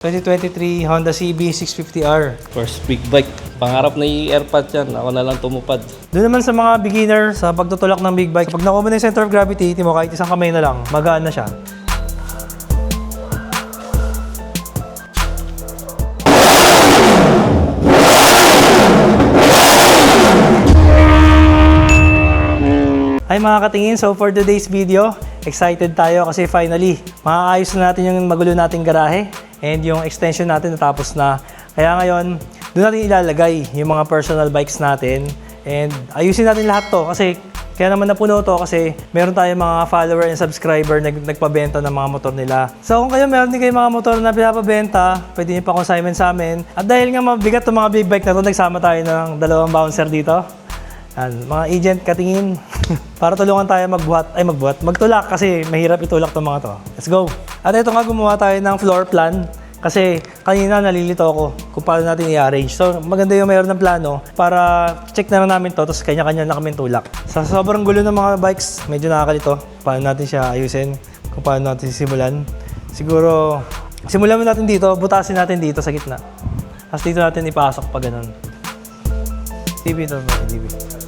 2023 Honda CB 650R. First big bike. Pangarap na i-airpad yan. Ako na lang tumupad. Doon naman sa mga beginner sa pagtutulak ng big bike, pag nakuha mo na yung center of gravity, timo kahit isang kamay na lang, magaan na siya. Hi mga katingin, so for today's video, excited tayo kasi finally, maaayos na natin yung magulo nating garahe and yung extension natin natapos na. Kaya ngayon, doon natin ilalagay yung mga personal bikes natin and ayusin natin lahat to kasi kaya naman napuno to kasi meron tayong mga follower and subscriber na nagpabenta ng mga motor nila. So kung kayo meron din kayong mga motor na pinapabenta, pwede niyo pa consignment sa amin. At dahil nga mabigat itong mga big bike na to, nagsama tayo ng dalawang bouncer dito. Yan, mga agent katingin para tulungan tayo magbuhat, ay magbuhat, magtulak kasi mahirap itulak tong mga to. Let's go! At ito nga gumawa tayo ng floor plan kasi kanina nalilito ako kung paano natin i-arrange. So maganda yung mayroon ng plano para check na lang namin to tapos kanya-kanya na kami tulak. Sa sobrang gulo ng mga bikes, medyo nakakalito paano natin siya ayusin, kung paano natin sisimulan. Siguro, simulan mo natin dito, butasin natin dito sa gitna. Tapos dito natin ipasok pa ganun. TV ito, TV.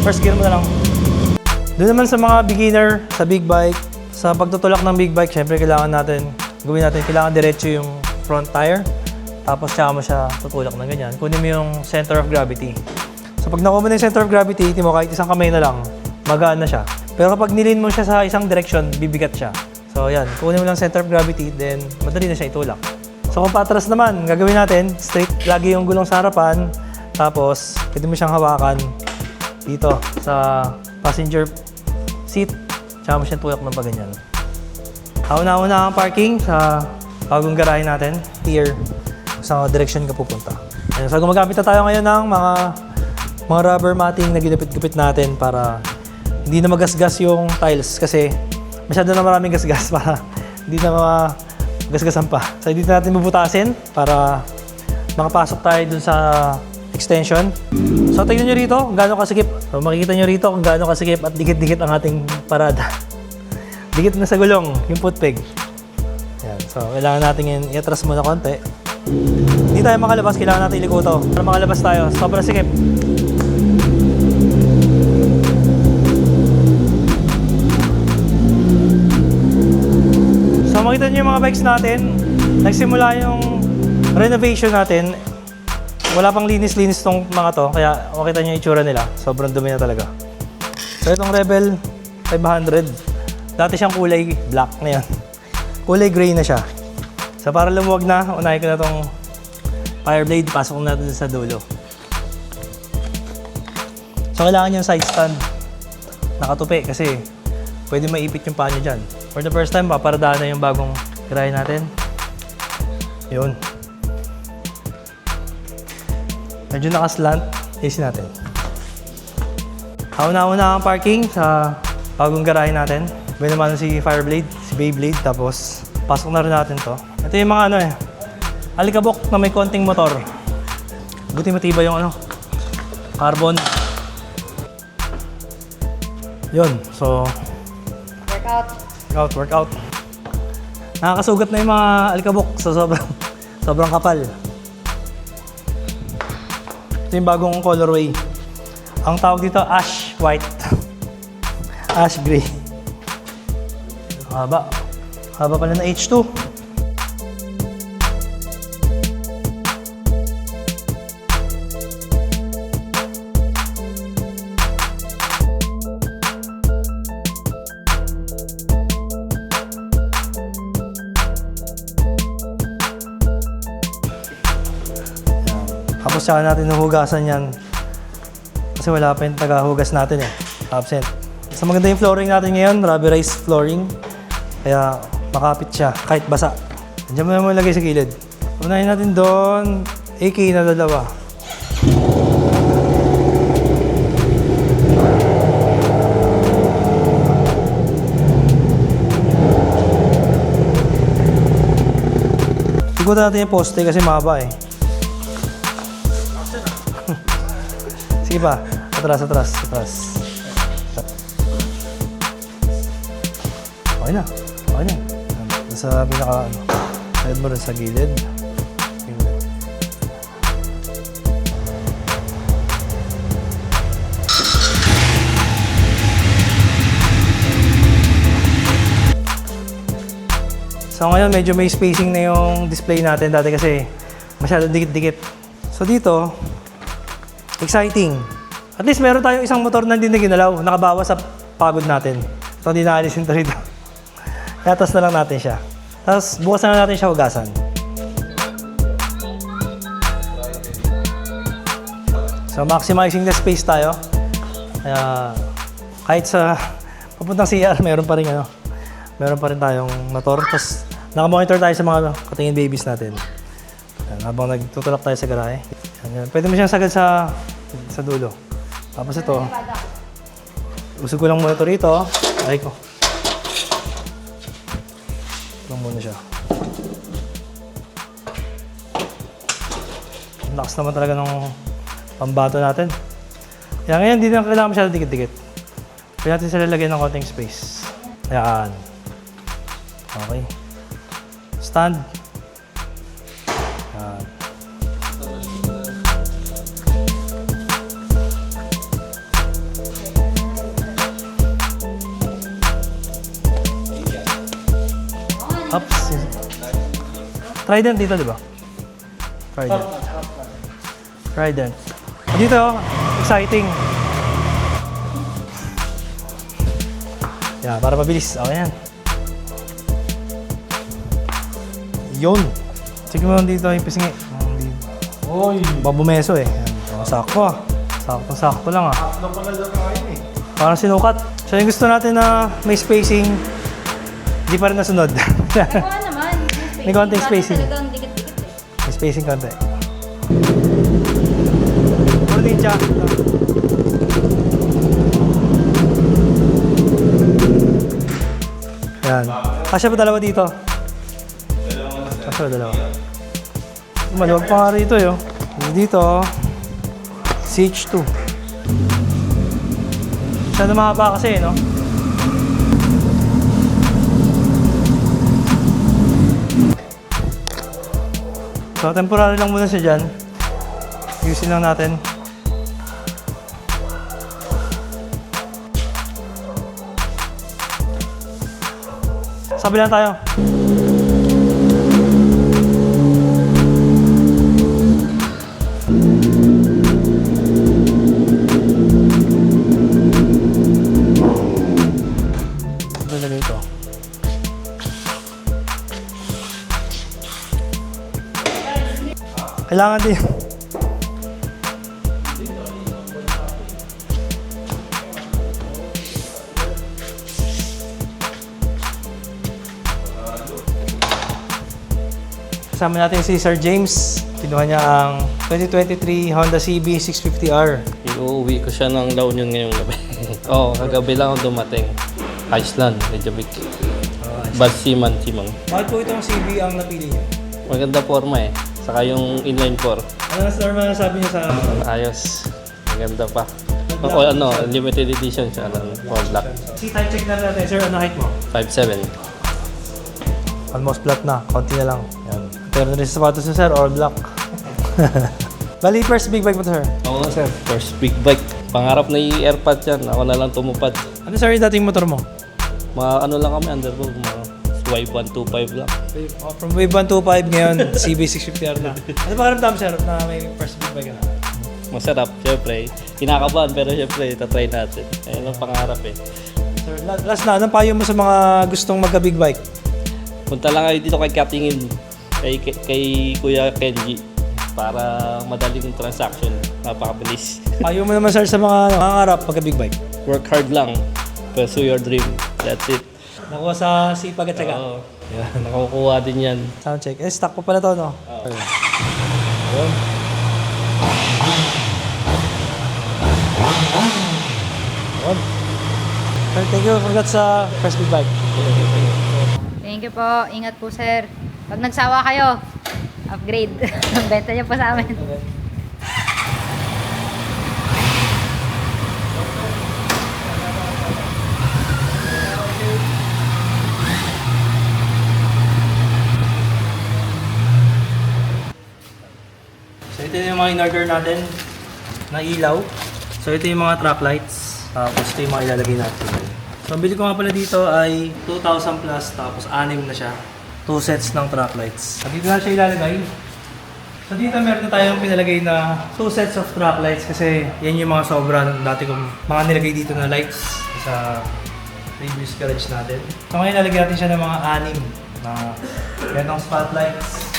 First gear mo na lang. Doon naman sa mga beginner, sa big bike, sa pagtutulak ng big bike, syempre kailangan natin, gawin natin, kailangan diretso yung front tire. Tapos tsaka mo siya tutulak ng ganyan. Kunin mo yung center of gravity. So pag nakuha mo na yung center of gravity, hindi mo kahit isang kamay na lang, magaan na siya. Pero kapag nilin mo siya sa isang direction, bibigat siya. So yan, kunin mo lang center of gravity, then madali na siya itulak. So kung patras naman, gagawin natin, straight lagi yung gulong sa harapan, tapos pwede mo siyang hawakan dito sa passenger seat, tsaka mo siyang tulak ng paganyan. Kauna-una ang parking sa bagong garahe natin, here, sa direction ka pupunta. Ayun, so gumagamit na tayo ngayon ng mga mga rubber matting na ginupit-gupit natin para hindi na magasgas yung tiles kasi masyado na maraming gasgas para hindi na magasgasan pa. So dito natin bubutasin para makapasok tayo dun sa extension. So tingnan nyo rito kung gaano kasikip. So makikita nyo rito kung gaano kasikip at dikit-dikit ang ating parada. Dikit na sa gulong, yung foot peg. Yan. So kailangan natin yun i-atras muna konti. Hindi tayo makalabas, kailangan natin iliko to. Para makalabas tayo, sobrang sikip. So makita niyo yung mga bikes natin, nagsimula yung renovation natin. Wala pang linis-linis tong mga to, kaya makita niyo yung itsura nila. Sobrang dumi na talaga. So itong Rebel 500, dati siyang kulay black ngayon. Kulay gray na siya. So para lumuwag na, unahin ko na tong Fireblade, pasok na natin sa dulo. So kailangan yung side stand nakatupi kasi pwede maipit yung paa nyo dyan. For the first time, paparadaan na yung bagong garahe natin. Yun. Medyo nakaslant. Easy natin. Kauna-una ang parking sa bagong garahe natin. May naman si Fireblade, si Beyblade, tapos pasok na rin natin to. Ito yung mga ano eh, alikabok na may konting motor. Buti matibay yung ano, carbon. Yun, so Workout. Workout, workout. Nakakasugat na yung mga alikabok sa sobrang, sobrang kapal. Ito yung bagong colorway. Ang tawag dito, ash white. ash gray. Haba. Haba pala na H2. Tapos saka natin hugasan yan. Kasi wala pa yung taga-hugas natin eh. Absent. So maganda yung flooring natin ngayon, rubberized flooring. Kaya makapit siya, kahit basa. Diyan mo naman lagay sa gilid. Unahin natin doon, AK na dalawa. Ikutan natin yung poste kasi mahaba eh. Sige pa. Atras, atras, atras. Okay na. Okay na. Sa pinaka, ano, side mo rin sa gilid. So ngayon medyo may spacing na yung display natin dati kasi masyado dikit-dikit. So dito, exciting. At least meron tayong isang motor na hindi na ginalaw, nakabawas sa pagod natin. So hindi naalisin to rito. Yatas na lang natin siya. Tapos bukas na lang natin siya hugasan. So maximizing the space tayo. Kaya kahit sa papuntang CR, meron pa rin ano, meron pa rin tayong motor. Tapos nakamonitor tayo sa mga katingin babies natin. Habang nagtutulak tayo sa garahe. Yan, yan. Pwede mo siyang sagad sa, sa dulo. Tapos ito, usog ko lang muna ito rito. Ay ko. Ito muna siya. Lakas naman talaga ng pambato natin. Kaya ngayon, hindi na kailangan masyado dikit-dikit. Pwede natin sila lagyan ng konting space. Ayan. Okay. Stand. Ups. Trident dito, di ba? Trident. Trident. Dito, oh, exciting. Yan, para mabilis. O, yan. Yun. Sige mo lang dito yung pisngi. Oy! Babumeso eh. Yan. O, sakto ah. Sakto-sakto lang ah. Parang sinukat. So yung gusto natin na may spacing, hindi pa rin nasunod. Oo naman. May konting spacing. Talagang dikit-dikit eh. may spacing konti. Puro din siya. Yan. Kasya pa dalawa dito. Kasya pa dalawa. Maluwag pa nga rito yun. Dito, CH2. Siya na mahaba kasi, no? So, temporary lang muna siya dyan. Ayusin lang natin. Sabi lang tayo. Kailangan din. Kasama natin si Sir James. Kinuha niya ang 2023 Honda CB 650R. Iuwi ko siya ng La Union ngayong gabi. Oo, oh, kagabi lang ako dumating. Iceland, Reykjavik. Bad Seaman, Simang. Bakit po itong CB ang napili niyo? Maganda forma eh. Saka yung inline 4. Ano na normal na sabi niyo sa Ayos. Maganda pa. O ano, limited edition siya ng all black. C-type check na natin. Sir, ano height mo? 5'7". Almost flat na. Konti na lang. Yan. Pero rin sa sapatos niya, sir, all black. Bali, first big bike mo to, sir. Oo sir. First big bike. Pangarap na i-airpod yan. Ako na lang tumupad. Ano, sir, yung dating motor mo? Mga ano lang kami, underdog. Mga swipe 125 lang. Oh, from Wave 125 ngayon, CB650R na. Ano pa karamdam, sir, na may first big bike na? Masarap, syempre. Kinakabahan, pero syempre, tatry natin. Ayun ang pangarap eh. Sir, la- last na, anong payo mo sa mga gustong magka-big bike? Punta lang kayo dito kay Katingin, kay, kay, kay Kuya Kenji para madaling transaction. Napakabilis. Payo mo naman, sir, sa mga nangangarap magka-big bike. Work hard lang. Pursue your dream. That's it. Nakuha sa sipag at syaga. Oo. Nakukuha din yan. Sound check. Eh, stock po pala to, no? Ayun. Ayun. Sir, thank you. Congrats sa first big bike. Thank you po. Ingat po, sir. Pag nagsawa kayo, upgrade. Benta niyo po sa amin. Ito yung mga in-order natin na ilaw. So ito yung mga track lights. Tapos ito yung mga ilalagay natin. So ang bili ko nga pala dito ay 2,000 plus tapos anim na siya. Two sets ng track lights. So dito na siya ilalagay. So dito meron na tayong pinalagay na two sets of track lights kasi yan yung mga sobra ng dati kong mga nilagay dito na lights sa previous garage natin. So ngayon nalagyan natin siya ng mga anim na ganong spotlights.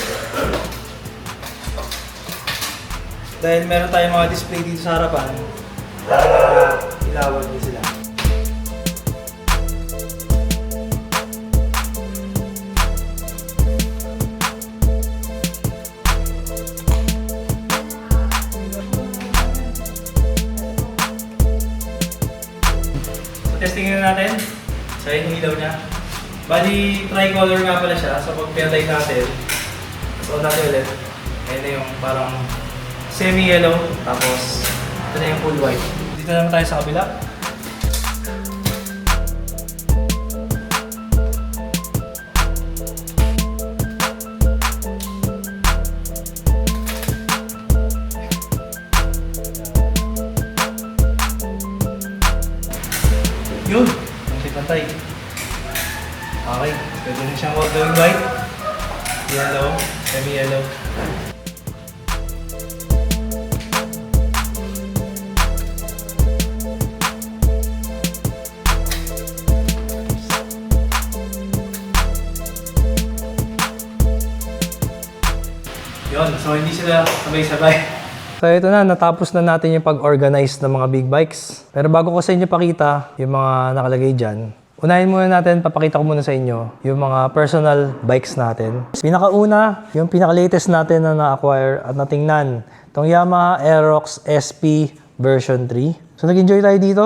Dahil meron tayong mga display dito sa harapan para ilawan din sila. So testingin na natin. So yun yung ilaw niya. Bali, tricolor nga pala siya. So pag pinatay natin, so natin ulit. Ayan na yung parang semi-yellow. Tapos ito na yung full white. Dito naman tayo sa kabila. Yun, ang pantay. Okay, pwede na siyang huwag gawing white. Yellow, semi-yellow. So hindi sila sabay-sabay. So ito na, natapos na natin yung pag-organize ng mga big bikes. Pero bago ko sa inyo pakita yung mga nakalagay dyan, unahin muna natin, papakita ko muna sa inyo yung mga personal bikes natin. Pinakauna, yung pinaka-latest natin na na-acquire at natingnan, itong Yamaha Aerox SP version 3. So nag-enjoy tayo dito.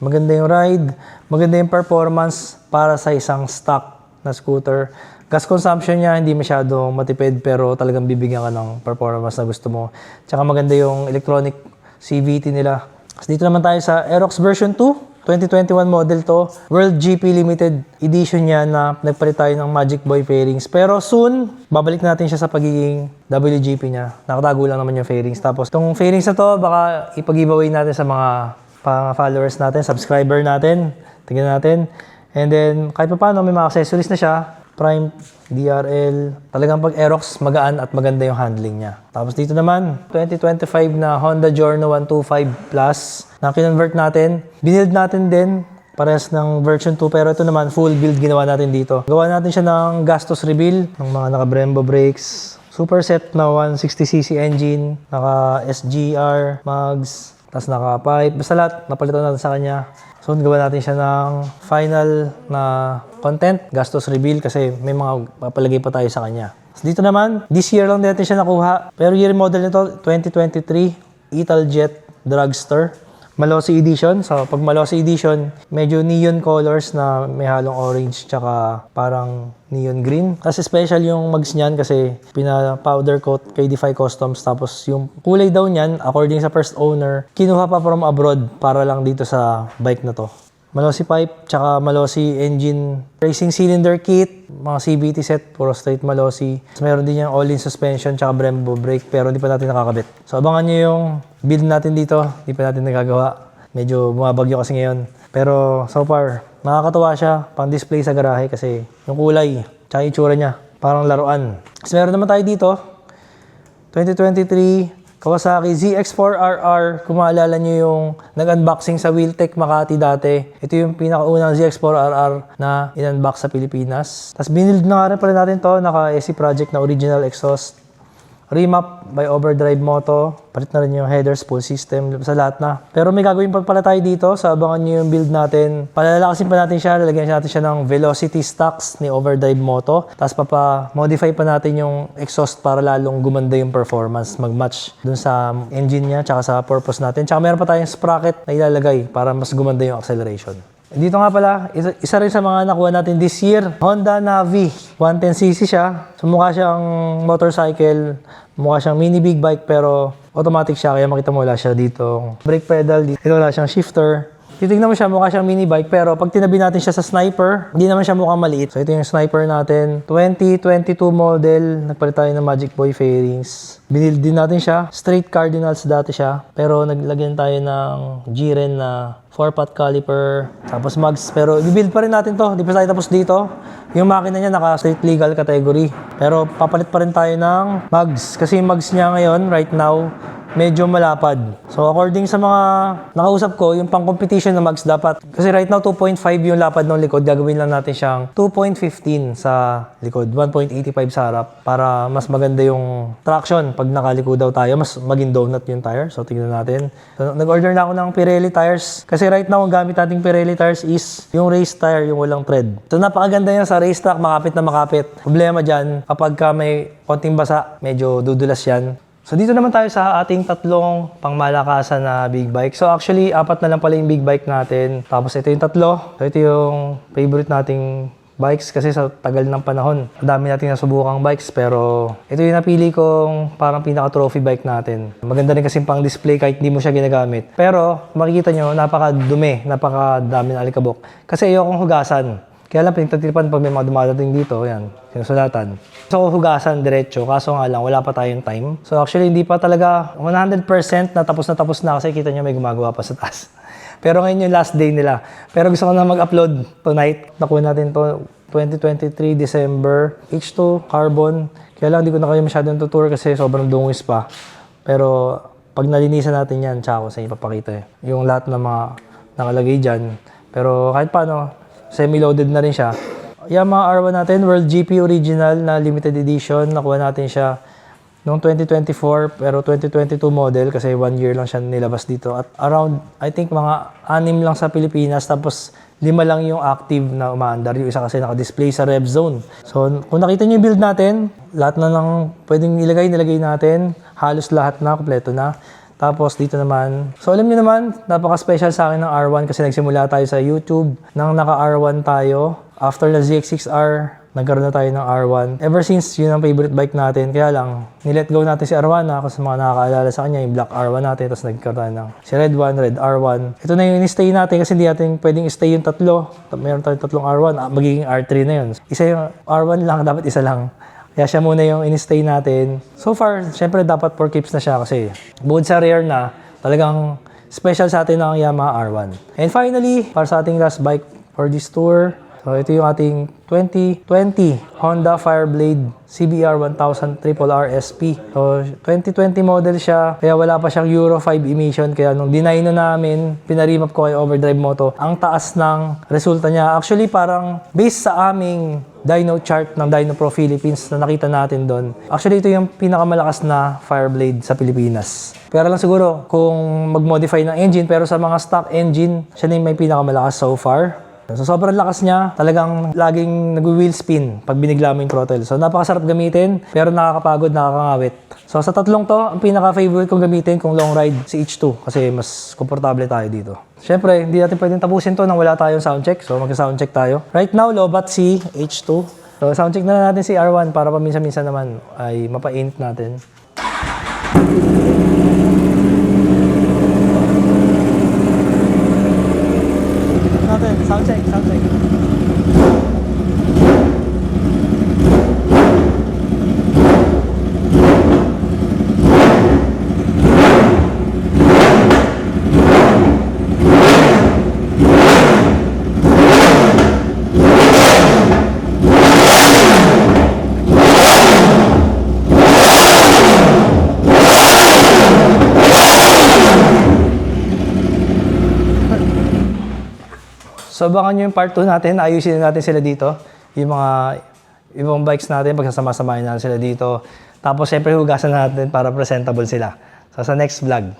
Maganda yung ride, maganda yung performance para sa isang stock na scooter. Gas consumption niya hindi masyadong matipid pero talagang bibigyan ka ng performance na gusto mo. Tsaka maganda yung electronic CVT nila. Tapos dito naman tayo sa Aerox version 2. 2021 model to. World GP Limited Edition niya na nagpalit tayo ng Magic Boy fairings. Pero soon, babalik natin siya sa pagiging WGP niya. Nakatago lang naman yung fairings. Tapos itong fairings na to, baka ipag-giveaway natin sa mga pa followers natin, subscriber natin. Tingnan natin. And then, kahit pa paano, may mga accessories na siya. Prime, DRL. Talagang pag Aerox, magaan at maganda yung handling niya. Tapos dito naman, 2025 na Honda Giorno 125 Plus na kinonvert natin. Binild natin din parehas ng version 2 pero ito naman full build ginawa natin dito. Gawa natin siya ng gastos reveal ng mga naka Brembo brakes, super set na 160cc engine, naka SGR, mags, tapos naka pipe, basta lahat napalitan natin sa kanya. So, gawa natin siya ng final na content, gastos reveal kasi may mga papalagay pa tayo sa kanya. So, dito naman, this year lang natin siya nakuha. Pero year model nito, 2023, Italjet Dragster. Malossi Edition. So, pag Malossi Edition, medyo neon colors na may halong orange tsaka parang neon green. Kasi special yung mags niyan kasi pina-powder coat kay Defy Customs. Tapos yung kulay daw niyan, according sa first owner, kinuha pa from abroad para lang dito sa bike na to. Malossi pipe, tsaka Malossi engine racing cylinder kit, mga CVT set, puro straight Malossi. Tapos meron din yung all-in suspension, tsaka Brembo brake, pero hindi pa natin nakakabit. So abangan nyo yung build natin dito, hindi pa natin nagagawa. Medyo bumabagyo kasi ngayon. Pero so far, nakakatuwa siya, pang display sa garahe kasi yung kulay, tsaka itsura niya, parang laruan. Tapos meron naman tayo dito, 2023 Kawasaki ZX4RR, kung maalala nyo yung nag-unboxing sa Wheeltech Makati dati. Ito yung pinakaunang ZX4RR na in-unbox sa Pilipinas. Tapos binild na nga rin pala natin to, naka-SC Project na original exhaust. Remap by Overdrive Moto. Palit na rin yung header, spool system, sa lahat na. Pero may gagawin pa pala tayo dito. So abangan nyo yung build natin. Palalakasin pa natin siya. Lalagyan natin siya ng Velocity Stocks ni Overdrive Moto. Tapos papa-modify pa natin yung exhaust para lalong gumanda yung performance. Mag-match dun sa engine niya tsaka sa purpose natin. Tsaka meron pa tayong sprocket na ilalagay para mas gumanda yung acceleration. Dito nga pala, isa, isa rin sa mga nakuha natin this year, Honda Navi. 110cc siya. So mukha siyang motorcycle, mukha siyang mini big bike pero automatic siya kaya makita mo wala siya dito. Brake pedal, dito wala siyang shifter. Titignan mo siya, mukha siyang mini bike, pero pag tinabi natin siya sa sniper, hindi naman siya mukhang maliit. So ito yung sniper natin, 2022 model, nagpalit tayo ng Magic Boy fairings. Binil din natin siya, straight cardinals dati siya, pero naglagyan tayo ng G-Ren na 4-pot caliper, tapos mugs. Pero i-build pa rin natin to, di pa tayo tapos dito. Yung makina niya naka straight legal category. Pero papalit pa rin tayo ng mugs. Kasi yung mugs niya ngayon, right now, medyo malapad. So according sa mga nakausap ko, yung pang competition na mags dapat, kasi right now 2.5 yung lapad ng likod, gagawin lang natin siyang 2.15 sa likod, 1.85 sa harap para mas maganda yung traction pag nakaliko daw tayo, mas maging donut yung tire. So tingnan natin. So, nag-order na ako ng Pirelli tires kasi right now ang gamit nating Pirelli tires is yung race tire, yung walang tread. So napakaganda yan sa racetrack, makapit na makapit. Problema dyan, kapag ka may konting basa, medyo dudulas yan. So dito naman tayo sa ating tatlong pangmalakasan na big bike. So actually, apat na lang pala yung big bike natin. Tapos ito yung tatlo. So ito yung favorite nating bikes kasi sa tagal ng panahon. Ang dami nating nasubukang bikes pero ito yung napili kong parang pinaka-trophy bike natin. Maganda rin kasi pang display kahit hindi mo siya ginagamit. Pero makikita nyo, napaka-dumi, napaka-dami ng alikabok. Kasi ayokong hugasan. Kaya lang pinagtatipan pag may mga dumadating dito, yan, sinusulatan. So, hugasan diretso, kaso nga lang, wala pa tayong time. So, actually, hindi pa talaga 100% na tapos na tapos na kasi kita nyo may gumagawa pa sa taas. Pero ngayon yung last day nila. Pero gusto ko na mag-upload tonight. Nakuha natin to 2023 December. H2, carbon. Kaya lang, hindi ko na kayo masyadong tutur kasi sobrang dungis pa. Pero, pag nalinisan natin yan, tsaka ko sa inyo papakita eh. Yung lahat ng mga nakalagay dyan. Pero kahit paano, semi-loaded na rin siya. Yamaha R1 natin, World GP Original na limited edition. Nakuha natin siya noong 2024 pero 2022 model kasi one year lang siya nilabas dito. At around, I think mga anim lang sa Pilipinas tapos lima lang yung active na umaandar. Yung isa kasi naka-display sa rev zone. So kung nakita niyo yung build natin, lahat na ng pwedeng ilagay, nilagay natin. Halos lahat na, kompleto na. Tapos dito naman, so alam niyo naman, napaka-special sa akin ng R1 kasi nagsimula tayo sa YouTube nang naka-R1 tayo. After the ZX6R, nagkaroon na tayo ng R1. Ever since, yun ang favorite bike natin. Kaya lang, nilet go natin si R1 na kasi mga nakakaalala sa kanya, yung black R1 natin. Tapos nagkaroon ng si Red 1, Red R1. Ito na yung in-stay natin kasi hindi natin pwedeng stay yung tatlo. Meron tayong tatlong R1, ah, magiging R3 na yun. Isa yung R1 lang, dapat isa lang. Kaya siya muna yung in-stay natin. So far, syempre dapat 4 keeps na siya kasi bukod sa rare na, talagang special sa atin ang Yamaha R1. And finally, para sa ating last bike for this tour, so ito yung ating 2020 Honda Fireblade CBR 1000 Triple R SP. So 2020 model siya, kaya wala pa siyang Euro 5 emission. Kaya nung dinino namin, pinarimap ko kay Overdrive Moto, ang taas ng resulta niya. Actually, parang based sa aming dyno chart ng Dyno Pro Philippines na nakita natin doon. Actually, ito yung pinakamalakas na Fireblade sa Pilipinas. Pero lang siguro kung mag-modify ng engine, pero sa mga stock engine, siya na yung may pinakamalakas so far. So sobrang lakas niya, talagang laging nag-wheel spin pag binigla mo yung throttle. So napakasarap gamitin, pero nakakapagod, nakakangawit. So sa tatlong to, ang pinaka-favorite kong gamitin kung long ride, si H2 kasi mas komportable tayo dito. Siyempre, hindi natin pwedeng tapusin to nang wala tayong soundcheck. So mag-soundcheck tayo. Right now, lobat si H2. So soundcheck na natin si R1 para paminsan-minsan naman ay mapa-int natin. natin, soundcheck, soundcheck. So abangan nyo yung part 2 natin, ayusin na natin sila dito. Yung mga ibang bikes natin, pagsasama-samahin natin sila dito. Tapos syempre hugasan natin para presentable sila. So sa next vlog.